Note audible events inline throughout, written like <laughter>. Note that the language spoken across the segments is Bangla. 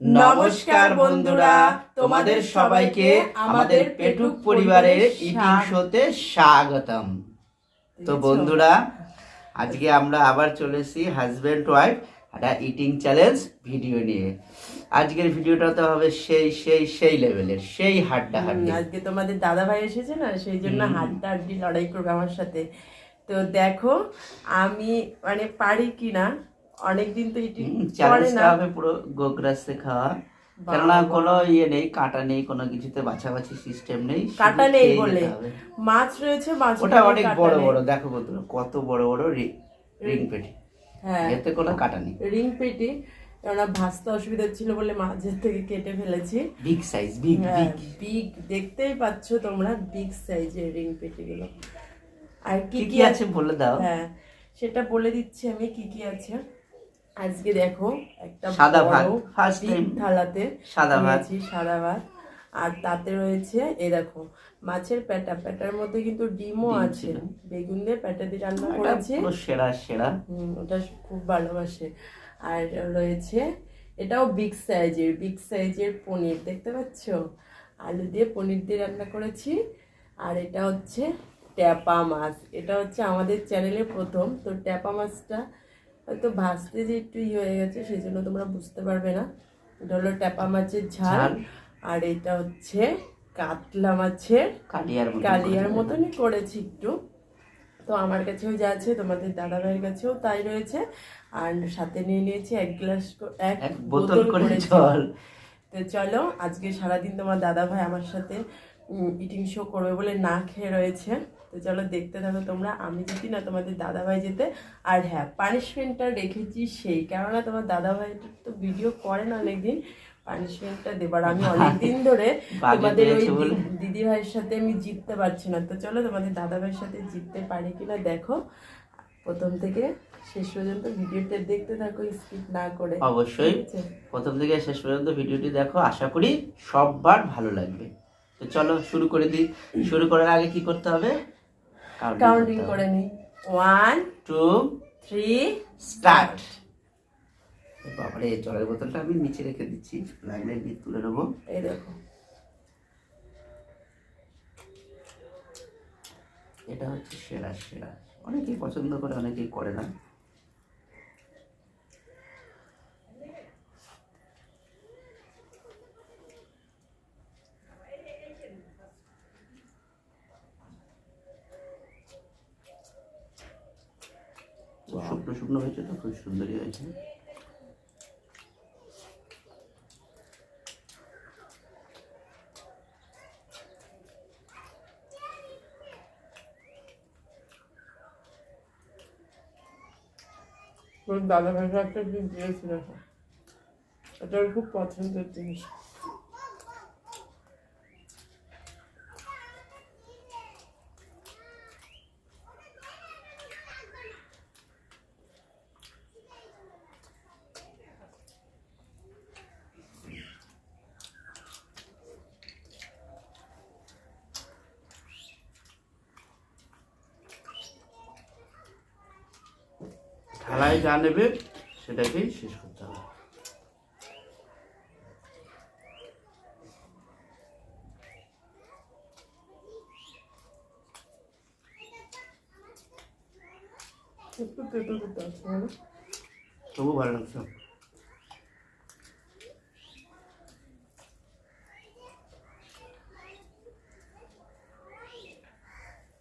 নমস্কার বন্ধুরা তোমাদের সবাইকে আমাদের পেটুক পরিবারের ইটিং শোতে স্বাগতম। তো বন্ধুরা আজকে আমরা আবার চলেছি হাজব্যান্ড ওয়াইফ একটা ইটিং চ্যালেঞ্জ ভিডিও নিয়ে। আজকের ভিডিওটা তো হবে সেই সেই সেই লেভেলের সেই হাড্ডা হাড্ডি। আজকে তোমাদের দাদা ভাই এসেছে না সেই জন্য হাড্ডা হাড্ডি লড়াই করবে আমার সাথে। তো দেখো আমি মানে পারি কি না অনেকদিন তো এটি চ্যালেঞ্জটা হবে পুরো গোগ্রাসে খাওয়া। কেননা কোনো ইয়ে নেই কাটা নেই কোনো কিছুতে বাছাবাছি সিস্টেম নেই কাটা নেই বলে। মাছ রয়েছে মাছ ওটা অনেক বড় বড় দেখো বন্ধুরা কত বড় বড় রিং পেটি। হ্যাঁ। এতে কোনো কাটা নেই। রিং পেটি কেননা ভাজতে অসুবিধা ছিল বলে মাঝের থেকে কেটে ফেলেছি। Big size big big big দেখতেই পাচ্ছ তোমরা বিগ সাইজের রিং পেটিগুলো। আর কি কি আছে বলে দাও। হ্যাঁ সেটা বলে দিচ্ছি আমি কি কি আছে। আজকে দেখো একটা সাদা ভাত, big time থালাতে সাদা ভাত। সাদা ভাত। আর তাতে রয়েছে এই দেখো মাছের পেটা পেটার মধ্যে কিন্তু ডিমও আছে। বেগুন দিয়ে পেটা দিয়ে রান্না করেছি। সেরা সেরা। হুম, ওটা খুব ভালোবাসে। আর রয়েছে এটাও বিগ সাইজের বিগ সাইজের পনির দেখতে পাচ্ছ? আলু দিয়ে পনির দিয়ে রান্না করেছি। আর এটা হচ্ছে ট্যাপা মাছ। এটা হচ্ছে আমাদের চ্যানেলে প্রথম। তো ট্যাপা মাছটা হয়তো ভাজতে যে একটু ই হয়ে গেছে সেই জন্য তোমরা বুঝতে পারবে না। এটা হলো ট্যাপা মাছের ঝাল। আর এটা হচ্ছে কাতলা মাছের কালিয়ার কালিয়ার মতনই করেছি একটু। তো আমার কাছেও যা আছে তোমাদের দাদা ভাইয়ের কাছেও তাই রয়েছে। আর সাথে নিয়ে নিয়েছি এক গ্লাস এক বোতল করে জল। তো চলো আজকে সারাদিন তোমার দাদা ভাই আমার সাথে ইটিং শো করবে বলে না খেয়ে রয়েছে। তো চলো দেখতে থাকো তোমরা আমি যেতে না তোমাদের দাদা ভাই যেতে আর হ্যাঁ পানিশমেন্টটা রেখেছি সেই। কেননা তোমার দাদা ভাই তো ভিডিও করে না অনেকদিন পানিশমেন্টটা দেবার। আমি অনেকদিন ধরে তোমাদের ওই দিদি ভাইয়ের সাথে আমি জিততে পারছি না। তো চলো তোমাদের দাদা ভাইয়ের সাথে জিততে পারি কিনা দেখো। প্রথম থেকে শেষ পর্যন্ত ভিডিওটা দেখতে থাকো স্কিপ না করে। অবশ্যই। প্রথম থেকে শেষ পর্যন্ত ভিডিওটি দেখো আশা করি সববার ভালো লাগবে। তো চলো শুরু করে দিই। শুরু করার আগে কি করতে হবে? কাউন্টিং করে নি ওয়ান টু থ্রি স্টার্ট বাবারে জলের বোতলটা আমি নিচে রেখে দিচ্ছি। লাগলে নিয়ে তুলে নেব। এই দেখো। এটা হচ্ছে সেরা সেরা। অনেকেই পছন্দ করে অনেকেই করে না। শুকনো শুকনো হয়েছে তো খুব সুন্দরই হয়েছে। দাদা ভাইয়ের একটা জিনিস দিয়েছি দেখো এটা খুব পছন্দের জিনিস। থালায় যা নেবে সেটাকেই শেষ করতে হবে একটু তেতো তেতো আছে বলো? তবু ভালো লাগছে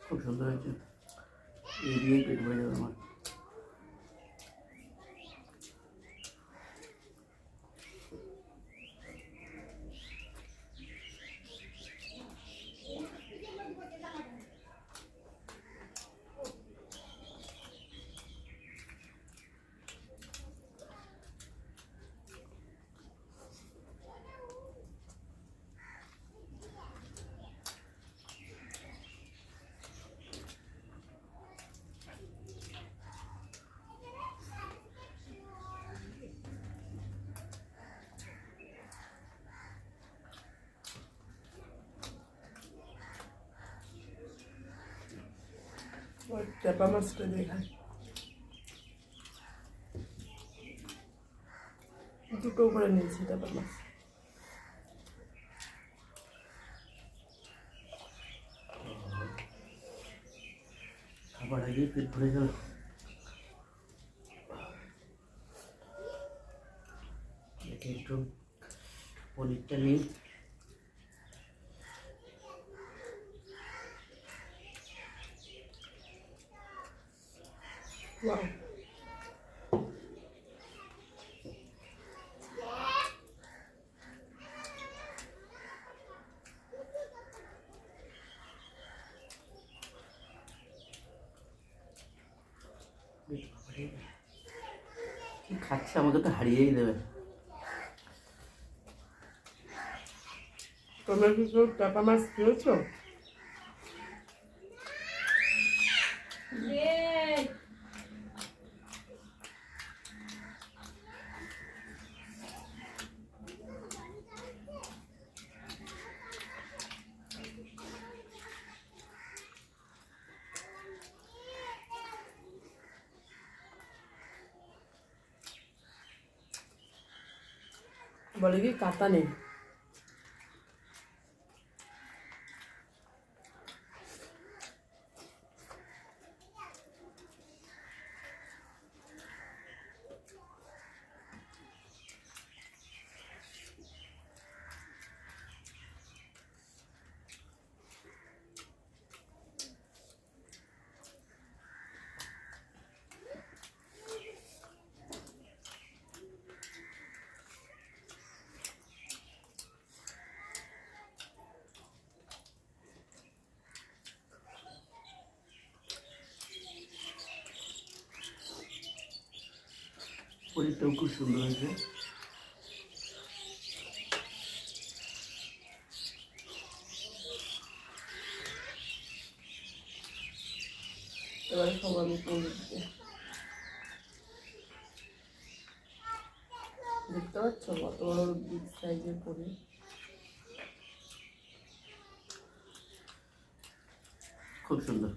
খুব সুন্দর হয়েছে এই দিয়েই পেট ভরে যাবে আমার চাপা মাছটা দেখায় টুকরো করে নিয়েছি তারপর মাছ। খাবার আগে পেট ভরে গেল। একটু পনিরটা নিই ভরে খাচ্ছে? আমাকে তো হারিয়েই দেবে। তোমরা কি কেউ টাকা মাছ খেয়েছো? বলে কি কাতা নেই। পনিরটাও খুব সুন্দর হয়েছে। এবারে সব আমি দেখতে পাচ্ছ কত বড় বিগ সাইজের পনির খুব সুন্দর।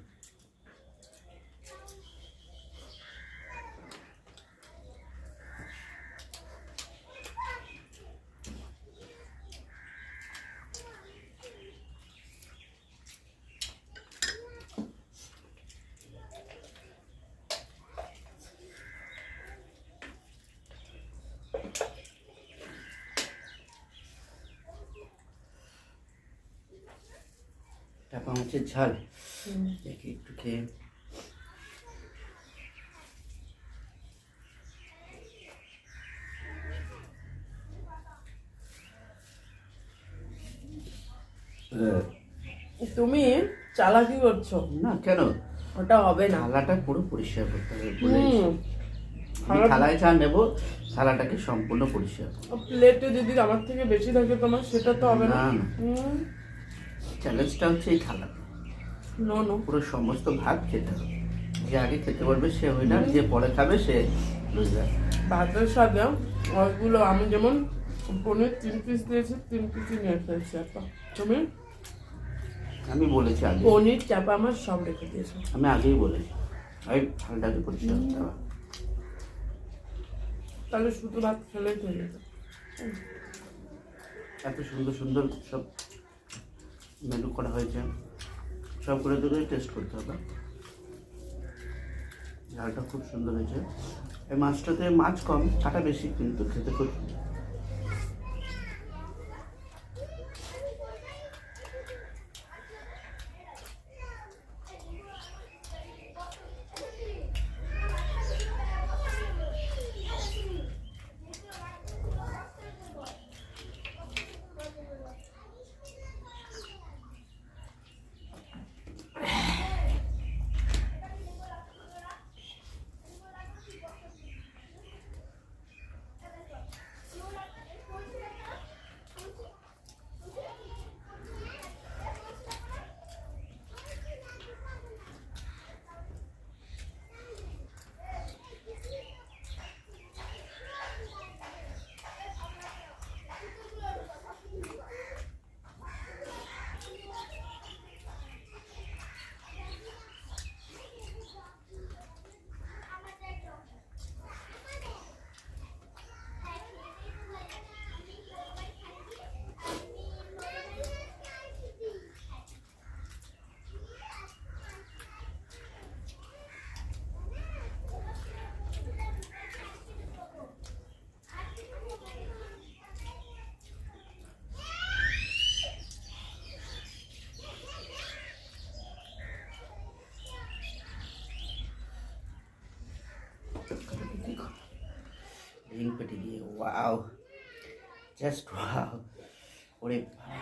মাছের ঝাল। দেখি একটু খেয়ে। তুমি চালাকি করছ? না কেন? ওটা হবে না। থালাটা পুরো পরিষ্কার করতে হবে থালায় চা নেব থালাটাকে সম্পূর্ণ পরিষ্কার প্লেটে যদি আমার থেকে বেশি থাকে তোমার সেটা তো হবে না। চ্যালেঞ্জটা হচ্ছে এই থালাটা নো নো পুরো সমস্ত ভাত খেতে হবে। যে আগে খেতে পারবে সে উইনার যে পরে খাবে সে লুজার ভাতের সাথে ওইগুলো আমি যেমন পনির তিন পিস দিয়েছি তিন পিসই নিয়ে ফেলছি একটা। তুমি? আমি বলেছি আগে। পনির চাপা আমার সব রেখে দিয়েছ। আমি আগেই বলেছি। আমি থালটাকে পরিষ্কার করতে হবে। তাহলে শুধু ভাত খেলেই যেত এত সুন্দর সুন্দর সব মেনু করা হয়েছে। সবগুলো থেকে টেস্ট করতে হবে। ঝালটা খুব সুন্দর হয়েছে। এই মাছটাতে মাছ কম কাটা বেশি, কিন্তু খেতে খুব জাস্ট ওয়াও ওরে বাবা।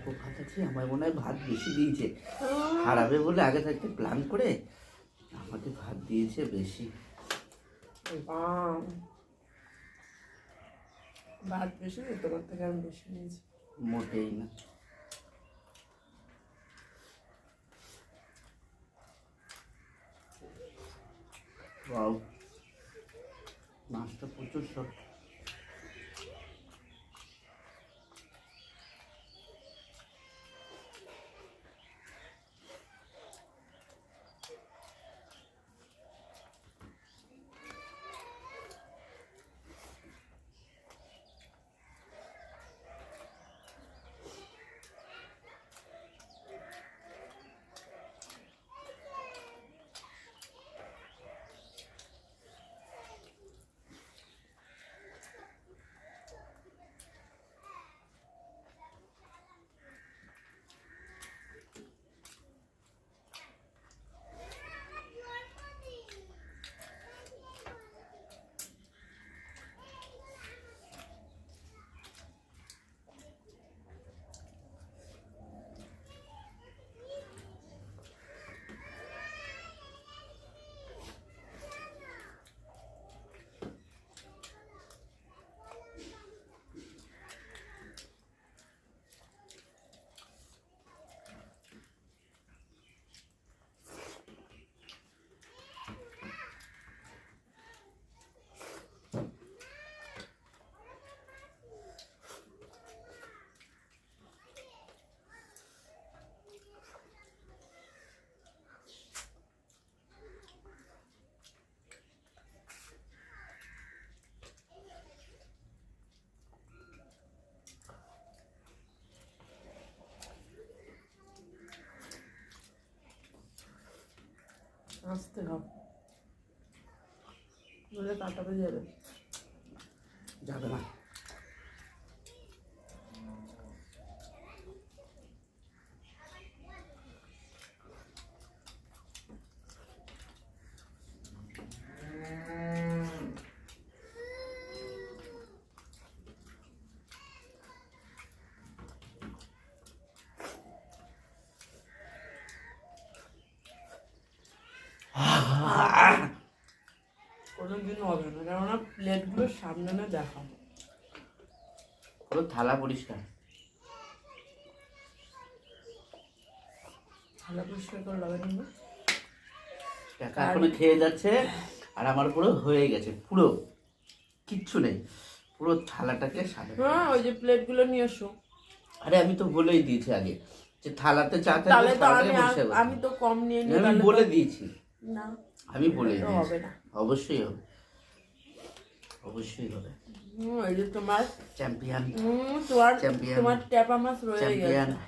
ও ভাত আছে আমার মনে হয় ভাত বেশি দিয়েছে হারাবে বলে আগে থাকতে প্ল্যান করে আমাকে ভাত দিয়েছে বেশি। ভাত বেশি তোমার থেকে আমি বেশি নিয়েছি মোটেই না মাছটা প্রচুর সফট আসতে হবে। বলে কাটাতে যাবে না কোনো দিন হবে না কেননা প্লেটগুলো সামনে না দেখাবো পুরো থালা পরিষ্কার। থালা পরিষ্কার করে টাকা এখনও খেয়ে যাচ্ছে আর আমার পুরো হয়ে গেছে পুরো কিচ্ছু নেই। পুরো থালাটাকে সাজা হ্যাঁ ওই যে প্লেটগুলো নিয়ে এসো। আরে আমি তো বলেই দিয়েছি আগে যে থালাতে চা থাকলে আমি তো কম নিয়ে আমি বলে দিয়েছি। না আমি বলে দিয়েছি। হবে না। অবশ্যই হবে। অবশ্যই হবে। হুম, এই যে তোমার চ্যাম্পিয়ন হুম, তোমার Champion. তোমার ট্যাপা মাছ রয়ে চ্যাম্পিয়ন গেছে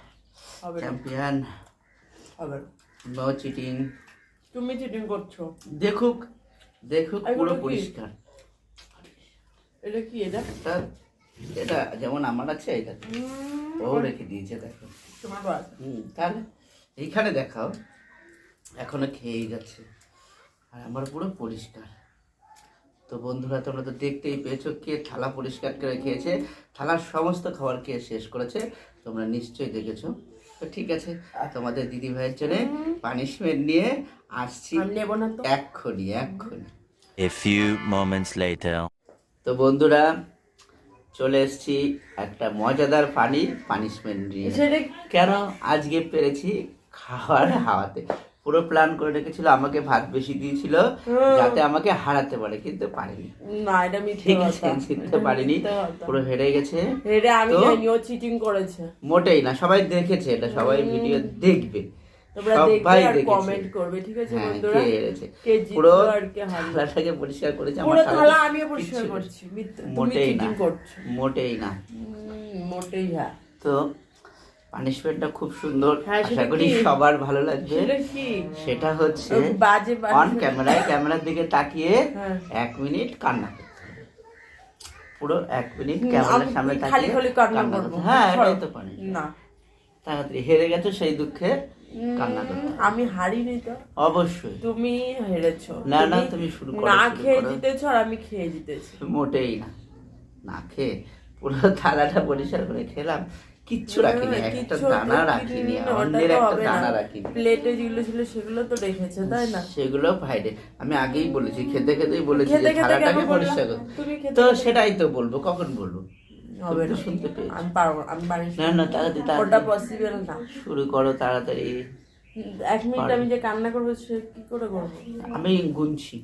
হবে। চ্যাম্পিয়ন হবে। নো চিটিং তুমি চিটিং করছ। দেখুক দেখুক পুরো পরিষ্কার। এটা কি এটা? এটা যেমন আমার আছে এটা ও রেখে দিয়েছে দেখো। তোমার হুম তাহলে এইখানে দেখাও। এখনও খেয়েই যাচ্ছে। আর আমার পুরো পরিষ্কার। তো বন্ধুরা তোমরা তো দেখতেই পেয়েছ কে থালা পরিষ্কার করে খেয়েছে। থালার সমস্ত খাবার খেয়ে শেষ করেছে তোমরা নিশ্চয়ই দেখেছ। তো ঠিক আছে তোমাদের দিদি ভাইয়ের জন্য পানিশমেন্ট নিয়ে আসছি নেব না তো। এক্ষুনি এক্ষুনি। A few moments later. তো বন্ধুরা চলে এসেছি একটা মজাদার পানি পানিশমেন্ট নিয়ে। কেন আজকে পেরেছি খাওয়ার হাওয়াতে? পুরো প্ল্যান করে রেখেছিল আমাকে ভাত বেশি দিয়েছিল যাতে আমাকে হারাতে পারে কিন্তু পারেনি। না এটা মিথ্যে কথা। জিততে পারিনি। পুরো হেরে গেছে। এটা আমি? জানি ও চিটিং করেছে। মোটেই না সবাই দেখেছে এটা সবাই ভিডিও দেখবে। সবাই কমেন্ট করবে ঠিক আছে হ্যাঁ বন্ধুরা? কে হেরেছে? কে জিতলো পুরো আর কে থালাটাকে পরিষ্কার করেছে পুরো থালা থালাটা পরিষ্কার করছি। মোটেই না চিটিং মোটেই না। মোটেই হ্যাঁ তো পানিশমেন্টটা খুব সুন্দর। হ্যাঁ, আশা করি সবার ভালো লাগবে। সেটা হচ্ছে অন ক্যামেরায় ক্যামেরার দিকে তাকিয়ে হ্যাঁ। এক মিনিট কান্না। পুরো এক মিনিট ক্যামেরার সামনে খালি তাকিয়ে খালি কান্না করব। হ্যাঁ। এটাই তো পানি না। তাড়াতাড়ি হেরে গেছো সেই দুঃখে কান্না করতে আমি হারিনি তো। অবশ্যই। তুমি হেরেছো। না, না, তুমি শুরু করো, না খেয়ে। জিতেছো আর আমি খেয়ে জিতেছি। মোটেই না। না খেয়ে পুরো থালাটা পরিষ্কার করে খেলাম। কিচ্ছু রাখিনি একটা দানা রাখিনি অন্যের একটা দানা রাখিনি। প্লেটে যেগুলো ছিল সেগুলো তো রেখেছে তাই না? সেগুলো ভাইরে আমি আগেই বলেছি খেতে খেতেই বলেছি যে থালাটাকে পরিষ্কার করতে। তো সেটাই তো বলব কখন বলব? হবে তুমি না। শুনতে পেয়েছি। আমি পারব না, আমি বাড়ি না না তাড়াতাড়ি ওটা পসিবল না। শুরু করো তাড়াতাড়ি। এক মিনিট আমি যে কান্না করব সে কি করে করব? আমি গুনছি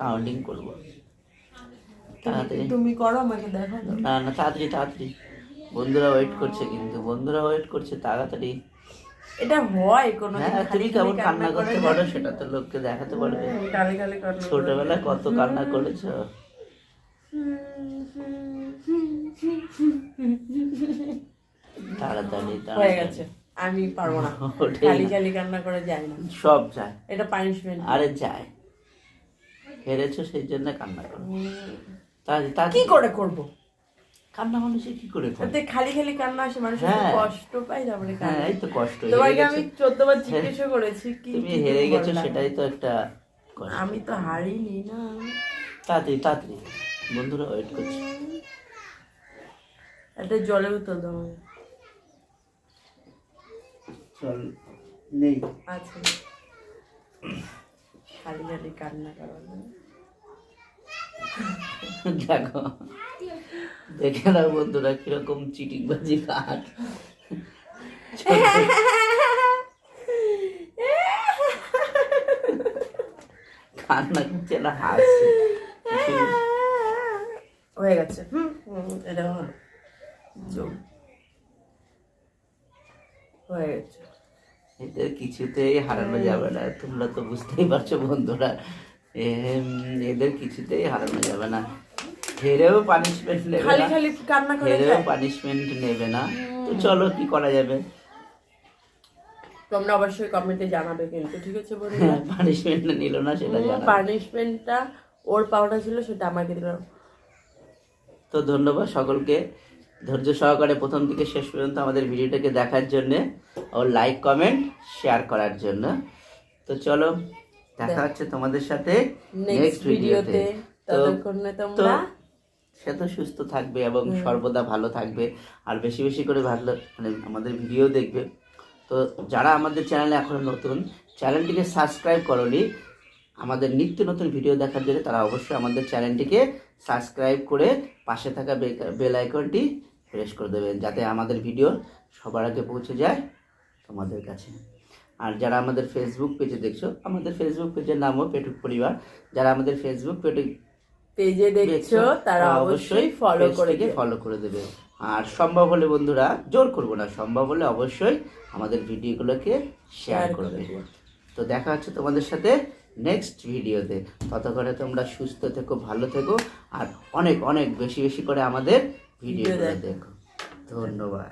কাউন্টিং করব। তাড়াতাড়ি। তুমি করো আমাকে দেখো না না তাড়াতাড়ি তাড়াতাড়ি। বন্ধুরা ওয়েট করছে কিন্তু বন্ধুরা ওয়েট করছে তাড়াতাড়ি। এটা হয় কোনো হ্যাঁ তুমি কেমন কান্না করতে পারো সেটা তো লোককে দেখাতে পারবে। ছোটবেলায় কত কান্না করেছ? তাড়াতাড়ি হয়ে গেছে। আমি পারব না। <laughs> খালি খালি কান্না করে যাই না। সব যায়। এটা পানিশমেন্ট আরে যায়। হেরেছো সেই জন্য কান্না করো। তাড়াতাড়ি। কি করে করব? কান্না মানুষে কি করে করে? খালি খালি কান্না আসে মানুষ হ্যাঁ। কষ্ট পায় তারপরে হ্যাঁ এই তো কষ্ট তোমাকে আমি বার জিজ্ঞেসও করেছি কি তুমি হেরে গেছো সেটাই তো একটা। আমি তো হারিনি না। তাড়াতাড়ি তাড়াতাড়ি। বন্ধুরা ওয়েট করছে। একটা জলে উতল দাও। চল নেই। আচ্ছা খালি খালি কান্না করো দেখো। দেখে নাও বন্ধুরা কীরকম চিটিং বাজি কাঠ কান্না করছে না হাসছে। হয়ে গেছে। হুম এটা হলো। হয়ে গেছে। এদের কিছুতেই হারানো যাবে না তোমরা তো বুঝতেই পারছ বন্ধুরা। এদের কিছুতেই হারানো যাবে না। হেরেও পানিশমেন্ট নেবে খালি খালি কান্না করে হেরেও পানিশমেন্ট নেবে না। তো চলো কি করা যাবে? তোমরা অবশ্যই কমেন্টে জানাবে কিন্তু ঠিক আছে বন্ধুরা? পানিশমেন্ট নিল না সেটা পানিশমেন্টটা ওর পাওনা ছিল সেটা আমাকে দিল। তো ধন্যবাদ সকলকে। ধৈর্য সহকারে প্রথম থেকে শেষ পর্যন্ত আমাদের ভিডিওটাকে দেখার জন্য ও লাইক কমেন্ট শেয়ার করার জন্য। তো চলো দেখা হচ্ছে তোমাদের সাথে নেক্সট ভিডিওতে ততক্ষণে তোমরা সে তো সুস্থ থাকবে এবং সর্বদা ভালো থাকবে। আর বেশি বেশি করে ভালো মানে আমাদের ভিডিও দেখবে। তো যারা আমাদের চ্যানেলে এখনও নতুন চ্যানেলটিকে সাবস্ক্রাইব করনি আমাদের নিত্য নতুন ভিডিও দেখার জন্য তারা অবশ্যই আমাদের চ্যানেলটিকে সাবস্ক্রাইব করে পাশে থাকা বেল আইকনটি প্রেস করে দেবেন যাতে আমাদের ভিডিও সবার আগে পৌঁছে যায় তোমাদের কাছে। আর যারা আমাদের ফেসবুক পেজে দেখছ আমাদের ফেসবুক পেজের নামও পেটুক পরিবার। যারা আমাদের ফেসবুক পেটুক পেজে দেখছ তারা অবশ্যই ফলো করে। ফলো করে দেবে আর সম্ভব হলে বন্ধুরা জোর করব না সম্ভব হলে অবশ্যই আমাদের ভিডিওগুলোকে শেয়ার করে দিও। তো দেখা হচ্ছে তোমাদের সাথে নেক্সট ভিডিওতে ততক্ষণে তোমরা সুস্থ থেকো ভালো থেকো আর অনেক অনেক বেশি বেশি করে আমাদের ভিডিওগুলো। দেখো ধন্যবাদ